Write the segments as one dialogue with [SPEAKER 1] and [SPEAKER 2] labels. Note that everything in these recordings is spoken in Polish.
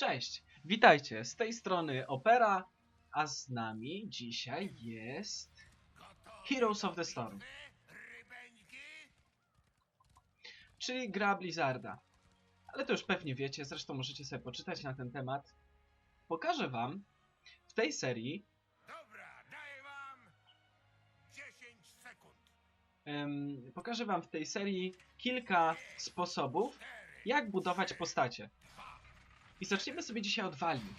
[SPEAKER 1] Cześć, witajcie, z tej strony Opera, a z nami dzisiaj jest Heroes of the Storm, czyli gra Blizzarda. Ale to już pewnie wiecie, zresztą możecie sobie poczytać na ten temat. Pokażę wam w tej serii
[SPEAKER 2] Dobra, daję wam 10 sekund.
[SPEAKER 1] em, pokażę wam w tej serii kilka sposobów, jak budować postacie. I zaczniemy sobie dzisiaj od Walii.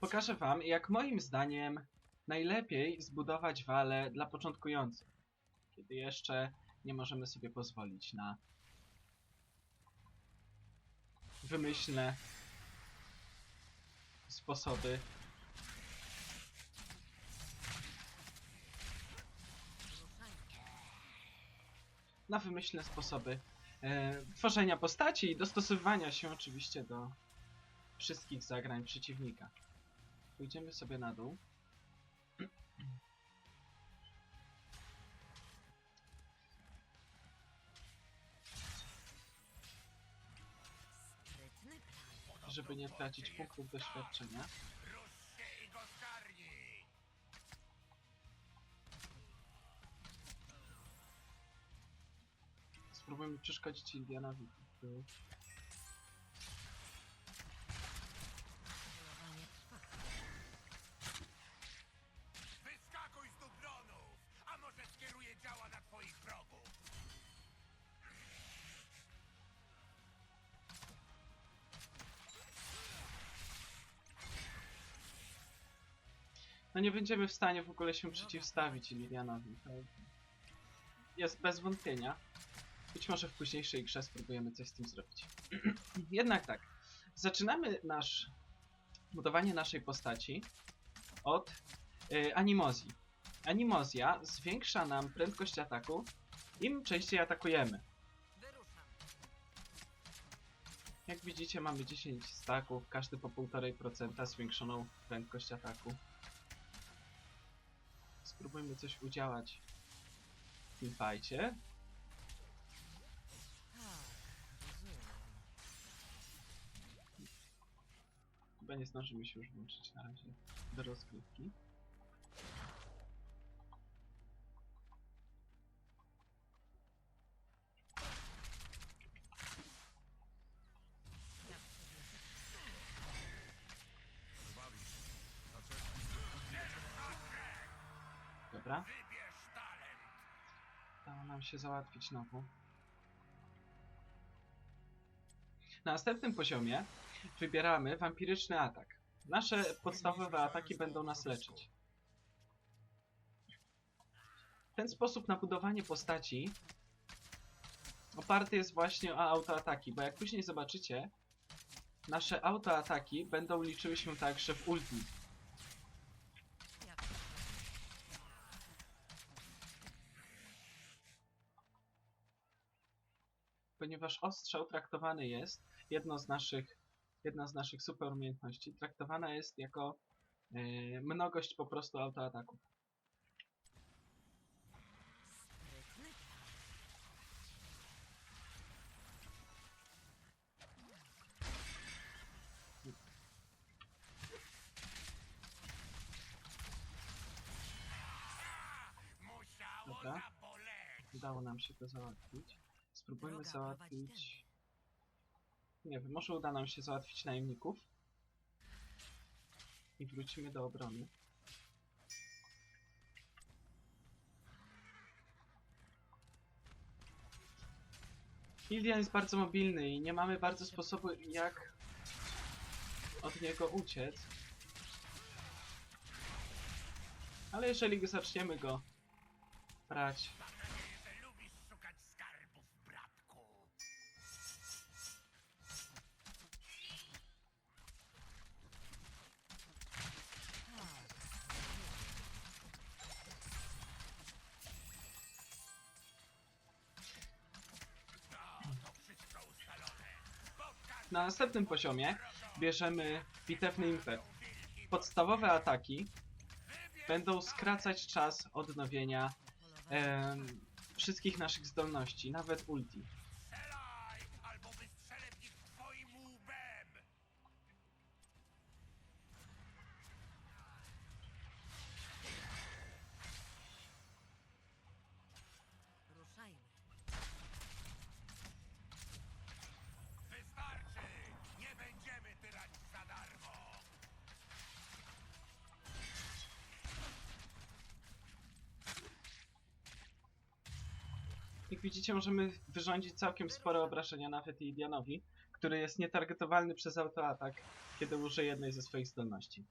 [SPEAKER 1] Pokażę wam, jak moim zdaniem najlepiej zbudować walę dla początkujących, kiedy jeszcze nie możemy sobie pozwolić na wymyślne sposoby na wymyślne sposoby e, tworzenia postaci i dostosowywania się oczywiście do wszystkich zagrań przeciwnika. Pójdziemy sobie na dół. Żeby nie tracić punktów doświadczenia. Spróbujmy przeszkodzić Indianowi.
[SPEAKER 3] Polowanie trwa.
[SPEAKER 2] Wyskakuj z dubronów, a może skieruję działa na twoich wrogów.
[SPEAKER 1] No nie będziemy w stanie w ogóle się przeciwstawić Lilianowi. To jest bez wątpienia. Być może w późniejszej grze spróbujemy coś z tym zrobić. Jednak tak. Zaczynamy nasz budowanie naszej postaci od y, animozji. Animozja zwiększa nam prędkość ataku im częściej atakujemy. Jak widzicie mamy 10 staków, każdy po 1,5% zwiększoną prędkość ataku. Spróbujmy coś udziałać w tym fajcie.
[SPEAKER 3] Tak, rozumiem.
[SPEAKER 1] Chyba nie zdążymy się już włączyć na razie do rozgrywki. Dobra, udało nam się załatwić znowu. Na następnym poziomie wybieramy wampiryczny atak. Nasze podstawowe ataki będą nas leczyć. Ten sposób na budowanie postaci oparty jest właśnie o autoataki, bo jak później zobaczycie, nasze autoataki będą liczyły się także w ulti. Ponieważ ostrzał traktowany jest, jedno z naszych, jedna z naszych super umiejętności, traktowana jest jako e, mnogość po prostu autoataków. Dobra. Udało nam się to załatwić. Spróbujmy załatwić... Nie wiem, może uda nam się załatwić najemników. I wrócimy do obrony. Ildian jest bardzo mobilny i nie mamy bardzo sposobu jak od niego uciec. Ale jeżeli go zaczniemy go brać Na następnym poziomie bierzemy bitewny impet. Podstawowe ataki będą skracać czas odnowienia wszystkich naszych zdolności, nawet ulti. Widzicie, możemy wyrządzić całkiem spore obrażenia nawet Idianowi, który jest nietargetowalny przez autoatak, kiedy użyje jednej ze swoich zdolności.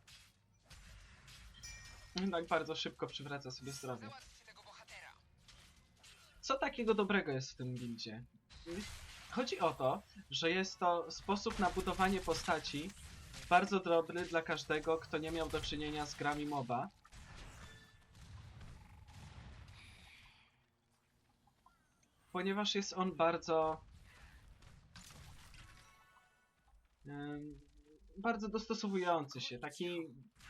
[SPEAKER 1] Jednak bardzo szybko przywraca sobie zdrowie. Co takiego dobrego jest w tym buildzie? Chodzi o to, że jest to sposób na budowanie postaci bardzo dobry dla każdego, kto nie miał do czynienia z grami MOBA. Ponieważ jest on bardzo bardzo dostosowujący się, taki,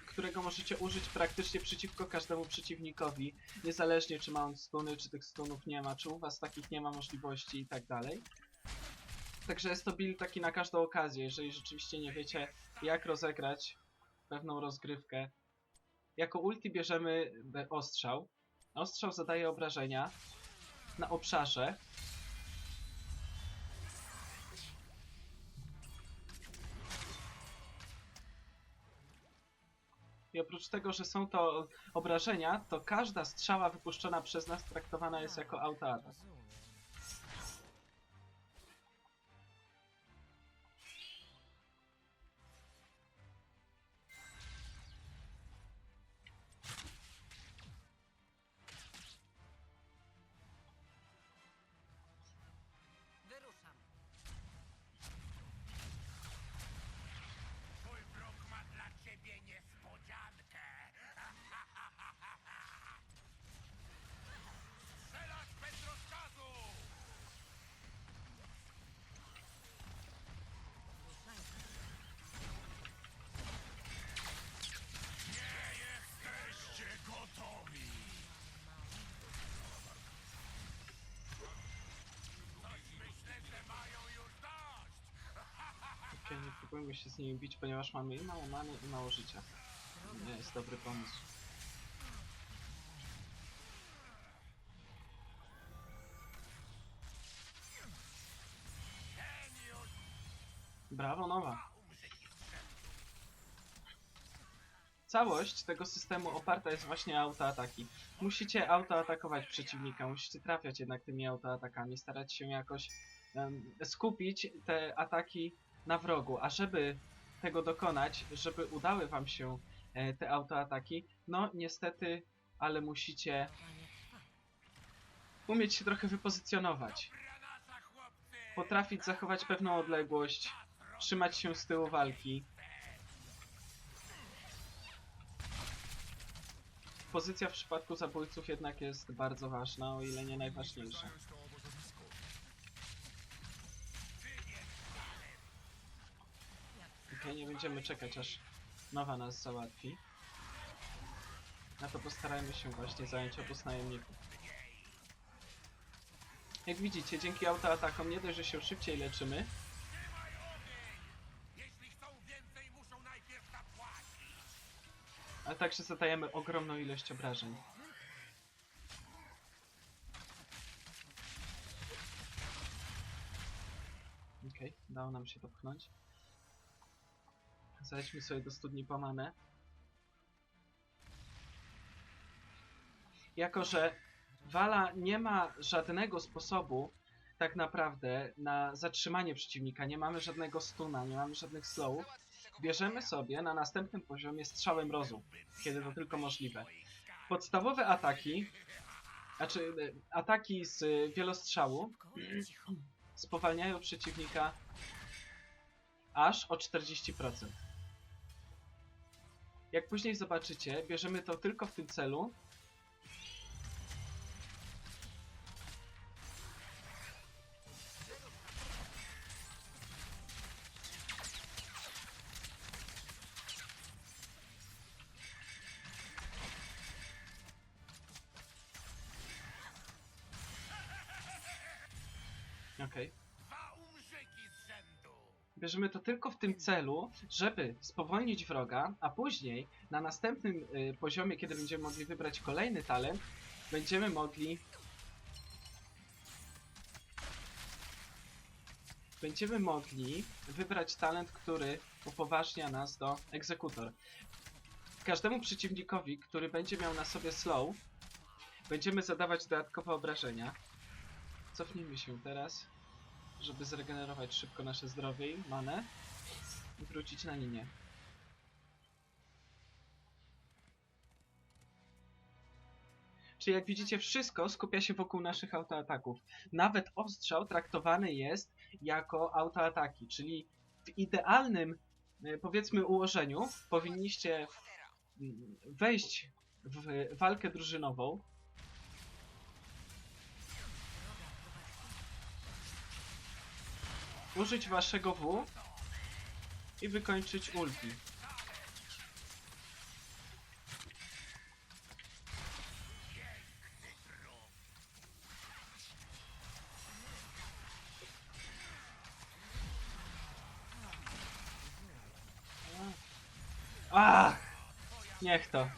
[SPEAKER 1] którego możecie użyć praktycznie przeciwko każdemu przeciwnikowi, niezależnie czy ma on stuny, czy tych stunów nie ma, czy u was takich nie ma możliwości i tak dalej. Także jest to build taki na każdą okazję, jeżeli rzeczywiście nie wiecie jak rozegrać pewną rozgrywkę. Jako ulti bierzemy e, ostrzał. Ostrzał zadaje obrażenia na obszarze. I oprócz tego, że są to obrażenia, to każda strzała wypuszczona przez nas traktowana jest jako autoatak. Próbujmy się z nimi bić, ponieważ mamy i mało many i mało życia. Nie jest dobry pomysł. Brawo, nowa! Całość tego systemu oparta jest właśnie autoataki. Musicie autoatakować przeciwnika, musicie trafiać jednak tymi autoatakami, starać się jakoś em, skupić te ataki na wrogu, a żeby tego dokonać, żeby udały wam się e, te autoataki, no niestety, ale musicie umieć się trochę wypozycjonować. Potrafić zachować pewną odległość, trzymać się z tyłu walki. Pozycja w przypadku zabójców jednak jest bardzo ważna, o ile nie najważniejsza. Nie będziemy czekać aż nowa nas załatwi. Na to postarajmy się właśnie zająć obóz najemników. Jak widzicie, dzięki autoatakom nie dość, że się szybciej leczymy,
[SPEAKER 2] zapłacić!
[SPEAKER 1] ale także zadajemy ogromną ilość obrażeń. Okej, udało nam się to pchnąć. Zajdźmy sobie do studni po manę. Jako, że Wala nie ma żadnego sposobu tak naprawdę na zatrzymanie przeciwnika, nie mamy żadnego stuna, nie mamy żadnych slowów, Bierzemy sobie na następnym poziomie strzałem mrozu, kiedy to tylko możliwe. Podstawowe ataki, znaczy ataki z wielostrzału spowalniają przeciwnika aż o 40%. Jak później zobaczycie, bierzemy to tylko w tym celu. Bierzemy to tylko w tym celu, żeby spowolnić wroga, a później na następnym y, poziomie, kiedy będziemy mogli wybrać kolejny talent, będziemy mogli będziemy mogli wybrać talent, który upoważnia nas do egzekutor. Każdemu przeciwnikowi, który będzie miał na sobie slow, będziemy zadawać dodatkowe obrażenia. Cofnijmy się teraz, żeby zregenerować szybko nasze zdrowie i manę i wrócić na linię. Czyli jak widzicie, wszystko skupia się wokół naszych autoataków. Nawet ostrzał traktowany jest jako autoataki, czyli w idealnym, e, powiedzmy, ułożeniu powinniście mm, wejść w walkę drużynową, użyć waszego W i wykończyć ulti. Ach! Niech to.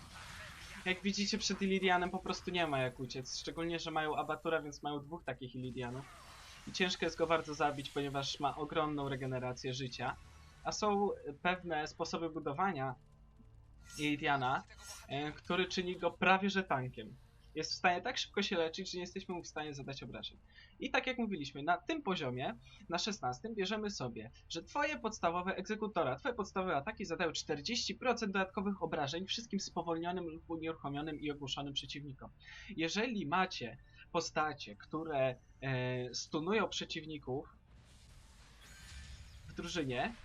[SPEAKER 1] Jak widzicie przed Ilidianem po prostu nie ma jak uciec. Szczególnie, że mają abatura, więc mają dwóch takich Ilidianów. I ciężko jest go bardzo zabić, ponieważ ma ogromną regenerację życia. A są pewne sposoby budowania Ilidiana, e, który czyni go prawie że tankiem. Jest w stanie tak szybko się leczyć, że nie jesteśmy mu w stanie zadać obrażeń. I tak jak mówiliśmy, na tym poziomie, na 16, bierzemy sobie, że twoje podstawowe egzekutora, twoje podstawowe ataki zadają 40% dodatkowych obrażeń wszystkim spowolnionym lub unieruchomionym i ogłuszonym przeciwnikom. Jeżeli macie postacie, które e, stunują przeciwników w drużynie,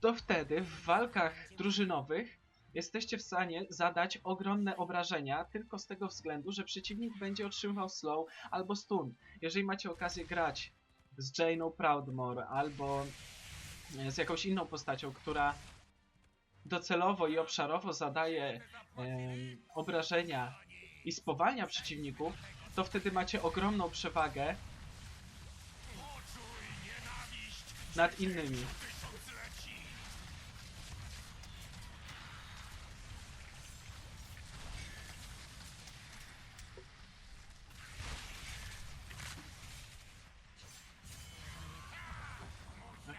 [SPEAKER 1] to wtedy w walkach drużynowych jesteście w stanie zadać ogromne obrażenia tylko z tego względu, że przeciwnik będzie otrzymywał slow albo stun. Jeżeli macie okazję grać z Jane'ą Proudmore albo e, z jakąś inną postacią, która docelowo i obszarowo zadaje em, obrażenia i spowalnia przeciwników, to wtedy macie ogromną przewagę nad innymi.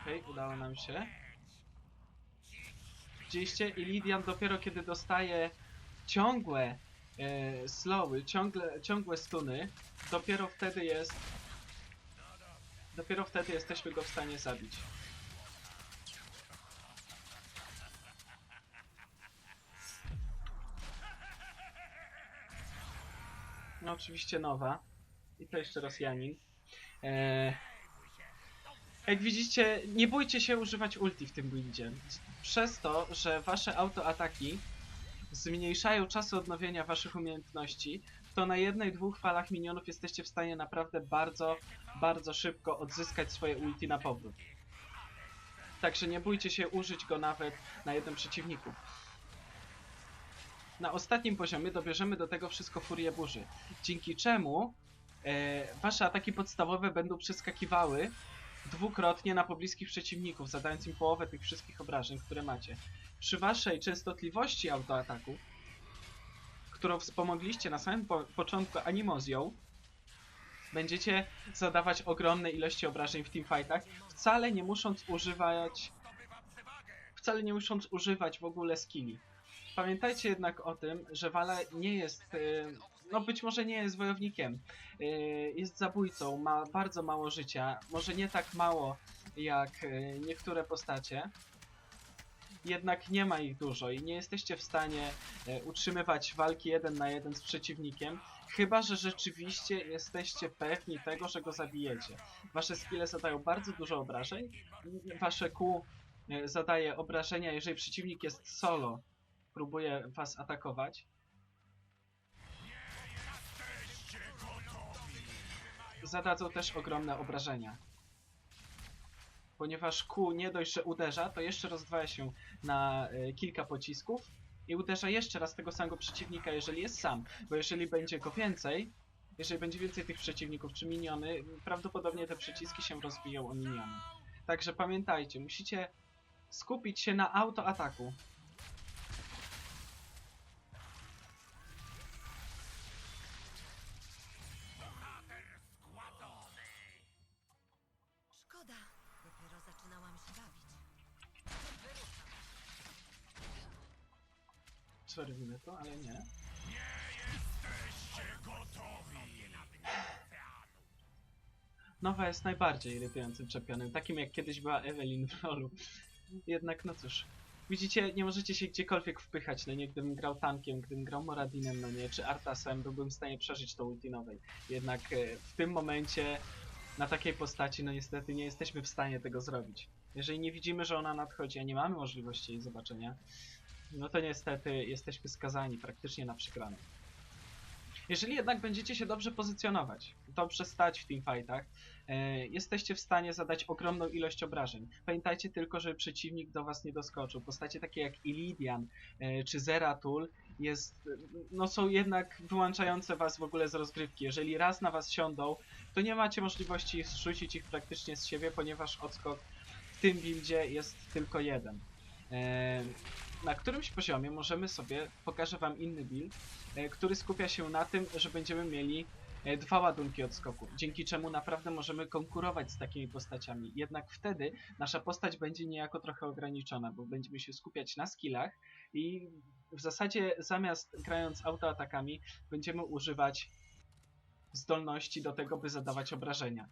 [SPEAKER 1] Okej, udało nam się. Widzieliście? I Lidian dopiero kiedy dostaje ciągłe e, slowy, ciągle, ciągłe stuny, dopiero wtedy jest dopiero wtedy jesteśmy go w stanie zabić. No oczywiście nowa. I to jeszcze Rosjanin. Eee, jak widzicie, nie bójcie się używać ulti w tym buildzie. Przez to, że wasze autoataki zmniejszają czasy odnowienia waszych umiejętności, to na jednej, dwóch falach minionów jesteście w stanie naprawdę bardzo, bardzo szybko odzyskać swoje ulti na powrót. Także nie bójcie się użyć go nawet na jednym przeciwniku. Na ostatnim poziomie dobierzemy do tego wszystko furię burzy, dzięki czemu e, wasze ataki podstawowe będą przeskakiwały dwukrotnie na pobliskich przeciwników, zadając im połowę tych wszystkich obrażeń, które macie. Przy waszej częstotliwości autoataku, którą wspomogliście na samym po początku animozją, będziecie zadawać ogromne ilości obrażeń w teamfightach, wcale nie musząc używać wcale nie musząc używać w ogóle skilli. Pamiętajcie jednak o tym, że Wala nie jest, y, no być może nie jest wojownikiem, y, jest zabójcą, ma bardzo mało życia, może nie tak mało jak y, niektóre postacie, jednak nie ma ich dużo i nie jesteście w stanie e, utrzymywać walki jeden na jeden z przeciwnikiem, chyba że rzeczywiście jesteście pewni tego, że go zabijecie. Wasze skille zadają bardzo dużo obrażeń, wasze Q e, zadaje obrażenia, jeżeli przeciwnik jest solo, próbuje was atakować. Zadadzą też ogromne obrażenia. Ponieważ Q nie dość, że uderza, to jeszcze rozdwaja się na e, kilka pocisków i uderza jeszcze raz tego samego przeciwnika, jeżeli jest sam. Bo jeżeli będzie go więcej, jeżeli będzie więcej tych przeciwników czy miniony, prawdopodobnie te przyciski się rozbiją o miniony. Także pamiętajcie, musicie skupić się na autoataku.
[SPEAKER 3] Zaczynałam się bawić. Wyruszam.
[SPEAKER 1] Sorry, minę to, ale nie.
[SPEAKER 2] Jesteście gotowi!
[SPEAKER 1] Nowa jest najbardziej irytującym czempionem, takim jak kiedyś była Evelyn w rolu. Jednak no cóż. Widzicie, nie możecie się gdziekolwiek wpychać, no nie, gdybym grał tankiem, gdybym grał Moradinem, no nie, czy Artasem, byłbym w stanie przeżyć to ulti nowej. Jednak e, w tym momencie na takiej postaci, no niestety nie jesteśmy w stanie tego zrobić. Jeżeli nie widzimy, że ona nadchodzi, a nie mamy możliwości jej zobaczenia, no to niestety jesteśmy skazani praktycznie na przegraną. Jeżeli jednak będziecie się dobrze pozycjonować, dobrze stać w teamfightach, e, jesteście w stanie zadać ogromną ilość obrażeń. Pamiętajcie tylko, żeby przeciwnik do was nie doskoczył. Postacie takie jak Illidian e, czy Zeratul jest, no są jednak wyłączające was w ogóle z rozgrywki. Jeżeli raz na was siądą, to nie macie możliwości zrzucić ich praktycznie z siebie, ponieważ odskok tym buildzie jest tylko jeden. Na którymś poziomie możemy sobie, pokażę wam inny build, e, który skupia się na tym, że będziemy mieli e, dwa ładunki odskoku, dzięki czemu naprawdę możemy konkurować z takimi postaciami. Jednak wtedy nasza postać będzie niejako trochę ograniczona, bo będziemy się skupiać na skillach i w zasadzie zamiast grając autoatakami będziemy używać zdolności do tego, by zadawać obrażenia.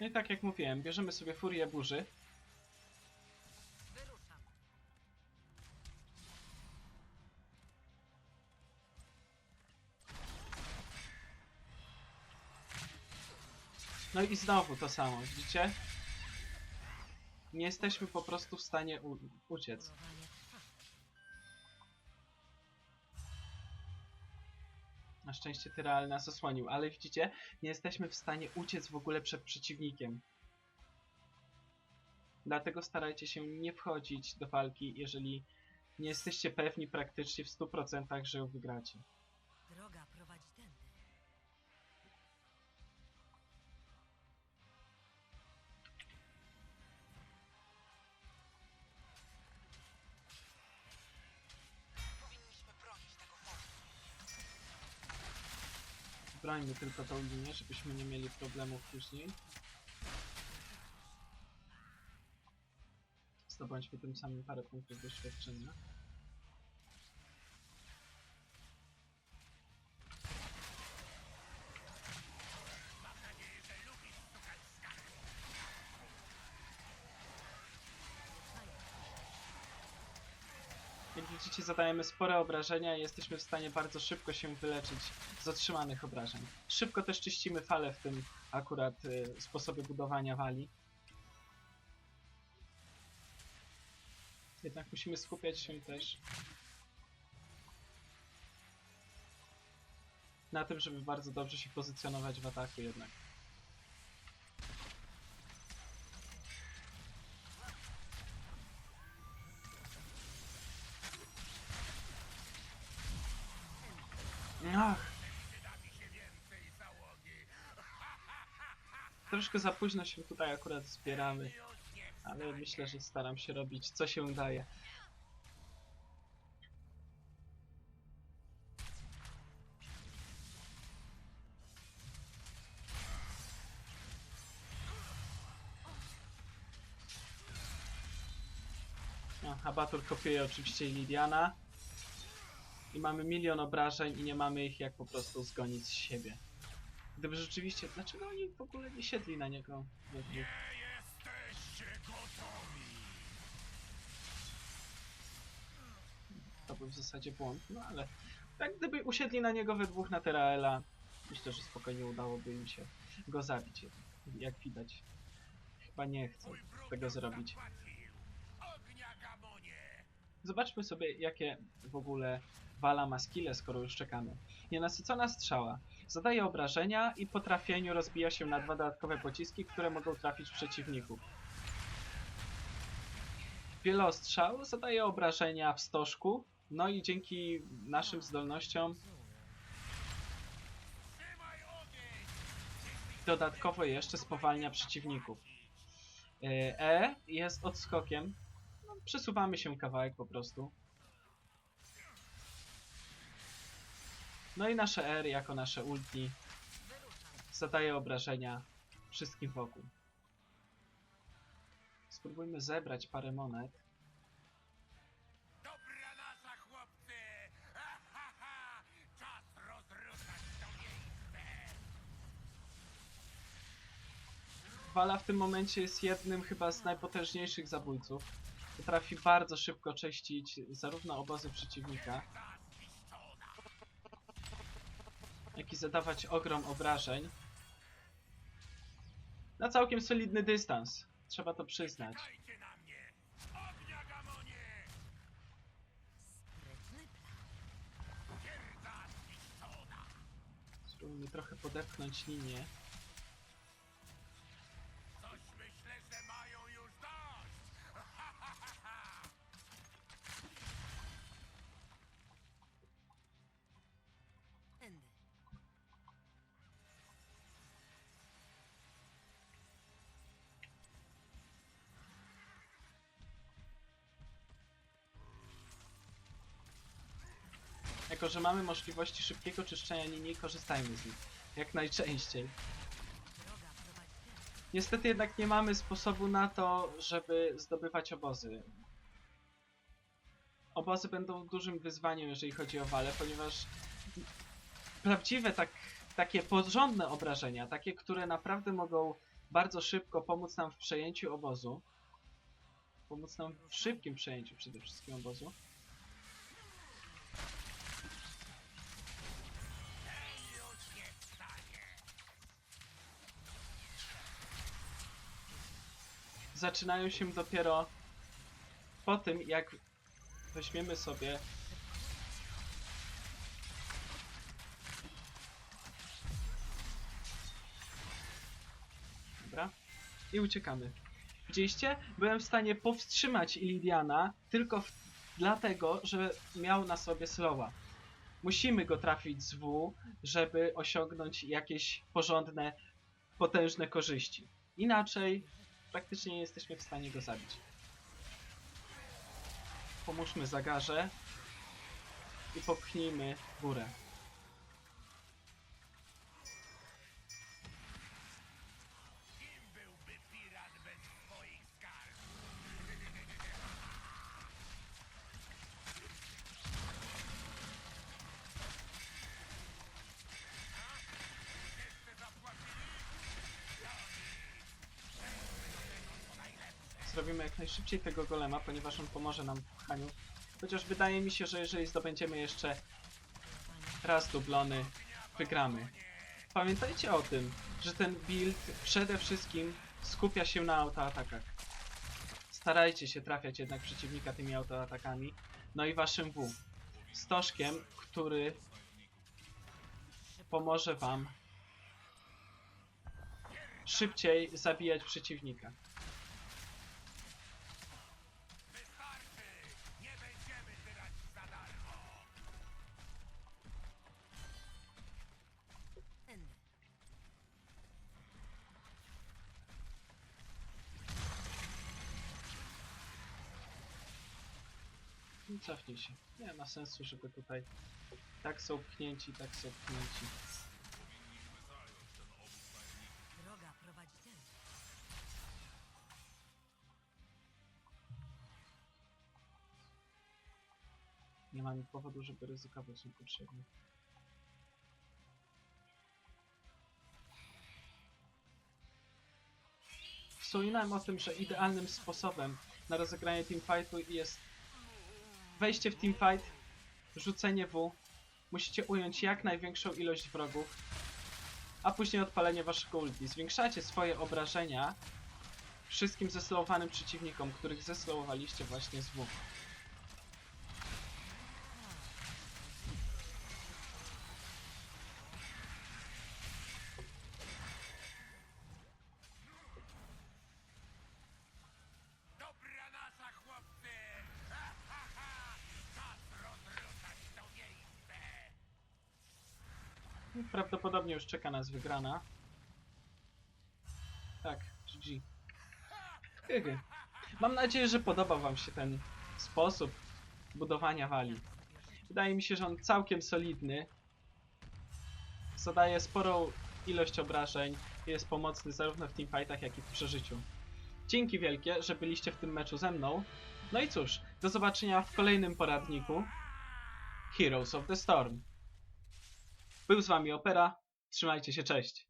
[SPEAKER 1] No i tak jak mówiłem, bierzemy sobie furię burzy. No i znowu to samo, widzicie? Nie jesteśmy po prostu w stanie uciec. Szczęście Tyrael nas osłonił, ale widzicie, nie jesteśmy w stanie uciec w ogóle przed przeciwnikiem. Dlatego starajcie się nie wchodzić do walki, jeżeli nie jesteście pewni praktycznie w 100%, że ją wygracie.
[SPEAKER 3] Droga prowadzi tędy.
[SPEAKER 1] Brońmy tylko tą linię, żebyśmy nie mieli problemów później. Zdobądźmy tym samym parę punktów doświadczenia. Zadajemy spore obrażenia i jesteśmy w stanie bardzo szybko się wyleczyć z otrzymanych obrażeń. Szybko też czyścimy fale w tym akurat y, sposobie budowania wali. Jednak musimy skupiać się też na tym, żeby bardzo dobrze się pozycjonować w ataku jednak. Troszkę za późno się tutaj akurat zbieramy, ale myślę, że staram się robić co się daje. No, Abatur kopiuje oczywiście Lidiana. I mamy milion obrażeń i nie mamy ich jak po prostu zgonić z siebie. Gdyby rzeczywiście, dlaczego oni w ogóle nie siedli na niego? we dwóch?
[SPEAKER 2] Nie jesteście gotowi!
[SPEAKER 1] To był w zasadzie błąd, no ale tak gdyby usiedli na niego we dwóch na Teraela, myślę, że spokojnie udałoby im się go zabić. Jak widać, chyba nie chcą tego zrobić. Zobaczmy sobie, jakie w ogóle Wala ma skille, skoro już czekamy. Nienasycona strzała. Zadaje obrażenia i po trafieniu rozbija się na dwa dodatkowe pociski, które mogą trafić przeciwników. Wielostrzał zadaje obrażenia w stożku, no i dzięki naszym zdolnościom dodatkowo jeszcze spowalnia przeciwników. E E jest odskokiem. No, przesuwamy się kawałek po prostu. No i nasze R jako nasze ulti zadaje obrażenia wszystkim wokół. Spróbujmy zebrać parę monet.
[SPEAKER 2] Dobra nasza, chłopcy! Ha, ha, ha! Czas rozruszać to miejsce!
[SPEAKER 1] Wala w tym momencie jest jednym chyba z najpotężniejszych zabójców. Potrafi bardzo szybko czyścić zarówno obozy przeciwnika, jak i zadawać ogrom obrażeń na całkiem solidny dystans. Trzeba to przyznać. Spróbujmy trochę podepchnąć linię. Jako, że mamy możliwości szybkiego czyszczenia linii, korzystajmy z nich. Jak najczęściej. Niestety jednak nie mamy sposobu na to, żeby zdobywać obozy. Obozy będą dużym wyzwaniem, jeżeli chodzi o walę, ponieważ prawdziwe, tak, takie porządne obrażenia, takie, które naprawdę mogą bardzo szybko pomóc nam w przejęciu obozu, pomóc nam w szybkim przejęciu przede wszystkim obozu, zaczynają się dopiero po tym, jak weźmiemy sobie Dobra. I uciekamy. Widzieliście? Byłem w stanie powstrzymać Ilidiana tylko w... dlatego, że miał na sobie slowa. Musimy go trafić z W, żeby osiągnąć jakieś porządne, potężne korzyści. Inaczej praktycznie nie jesteśmy w stanie go zabić. Pomóżmy Zagarze i popchnijmy górę. Najszybciej tego golema, ponieważ on pomoże nam w pchaniu. Chociaż wydaje mi się, że jeżeli zdobędziemy jeszcze raz dublony, wygramy. Pamiętajcie o tym, że ten build przede wszystkim skupia się na autoatakach. Starajcie się trafiać jednak przeciwnika tymi autoatakami. No i waszym W. Stożkiem, który pomoże wam szybciej zabijać przeciwnika. Cofnij się. Nie ma sensu, żeby tutaj tak są pchnięci, tak są pchnięci.
[SPEAKER 3] Droga prowadzi tędy.
[SPEAKER 1] Nie mamy powodu, żeby ryzykować niepotrzebnie. Wspominałem o tym, że idealnym sposobem na rozegranie teamfightu jest wejście w teamfight, rzucenie W, musicie ująć jak największą ilość wrogów, a później odpalenie waszego ulti. Zwiększacie swoje obrażenia wszystkim zeslowowanym przeciwnikom, których zesłowaliście właśnie z W. Prawdopodobnie już czeka nas wygrana. Tak, GG. Mam nadzieję, że podobał wam się ten sposób budowania wali. Wydaje mi się, że on całkiem solidny. Zadaje sporą ilość obrażeń i jest pomocny zarówno w teamfightach, jak i w przeżyciu. Dzięki wielkie, że byliście w tym meczu ze mną. No i cóż, do zobaczenia w kolejnym poradniku Heroes of the Storm. Był z wami Opera, trzymajcie się, cześć!